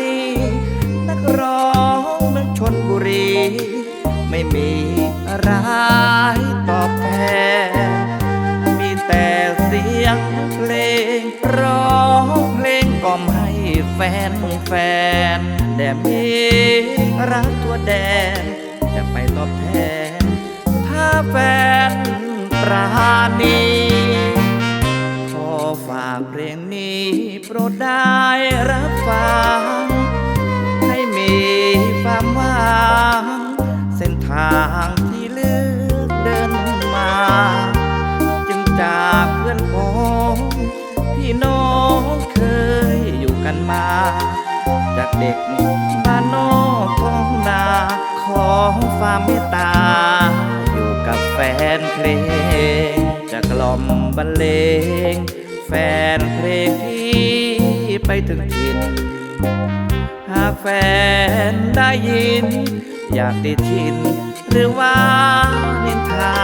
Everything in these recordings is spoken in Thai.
นีนักร้องเมืองชนบุรี ไม่มีอะไรตอบแทนมีแต่เสียงเพลงร้องเพลงกล่อมให้แฟนแฟนแต่มีรักตัวแดน จะไปตอบแทน ถ้าแฟนปราณีากเพลงนี้โปรดได้รับฟัง ให้มีความหวังเส้นทางที่เลือกเดินมา จึงจากเพื่อนพ้องพี่น้องเคยอยู่กันมา จากเด็กบ้านนอกท้องนาขอความเมตตา อยู่กับแฟนเพลงจะกล่อมบรรเลง แฟนเพลงที่ไปถึงถิ่นหากแฟนได้ยิน อยากติดทิน หรือว่านินทา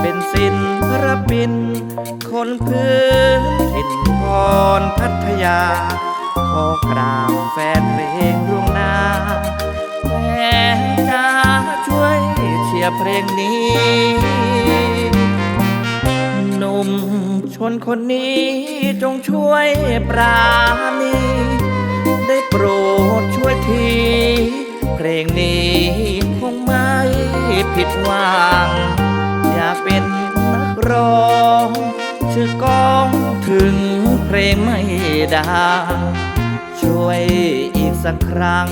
เป็นสินระบิน คนพื้นถิ่นพรพัทยา ขอกราบแฟนเพลงดวงหน้าแฟนจ้าช่วยเชียร์เพลงนี้ คนนี้จงช่วยปราณีได้โปรดช่วยที เพลงนี้คงไม่ผิดหวัง อยากเป็นนักร้องชื่อก้องถึงเพลงไม่ดังช่วยอีกสักครั้ง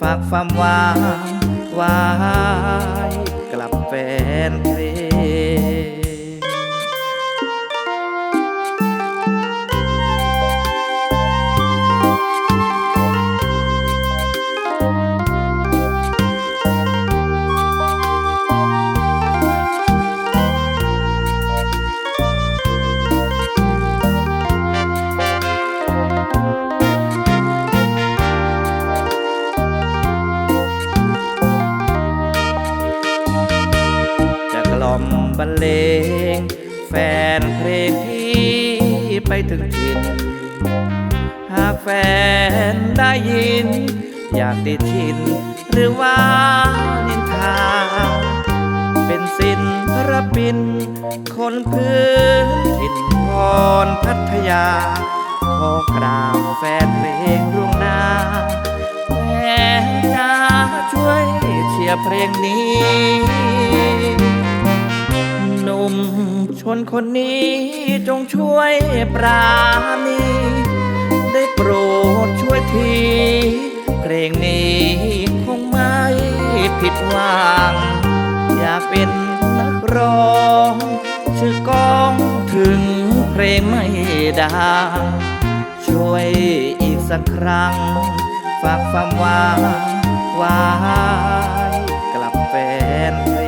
ฝากความหวังไว้กลับแฟน มบรรเลง แฟนเพลงที่ไปถึงถิ่นหากแฟนได้ยิน อยากติดทิน หรือว่านินทา เป็นสินระบิน คนพื้นถิ่นพรพัทยา ขอกราบแฟนเพลงดวงหน้าแฟนจ้าช่วยเชียร์เพลงนี้ ชนคนนี้จงช่วยปราณีได้โปรดช่วยที เพลงนี้คงไม่ผิดหวัง อยากเป็นนักร้องชื่อก้องถึงเพลงไม่ดังช่วยอีกสักครั้ง ฝากความหวังไว้กลับแฟนเพล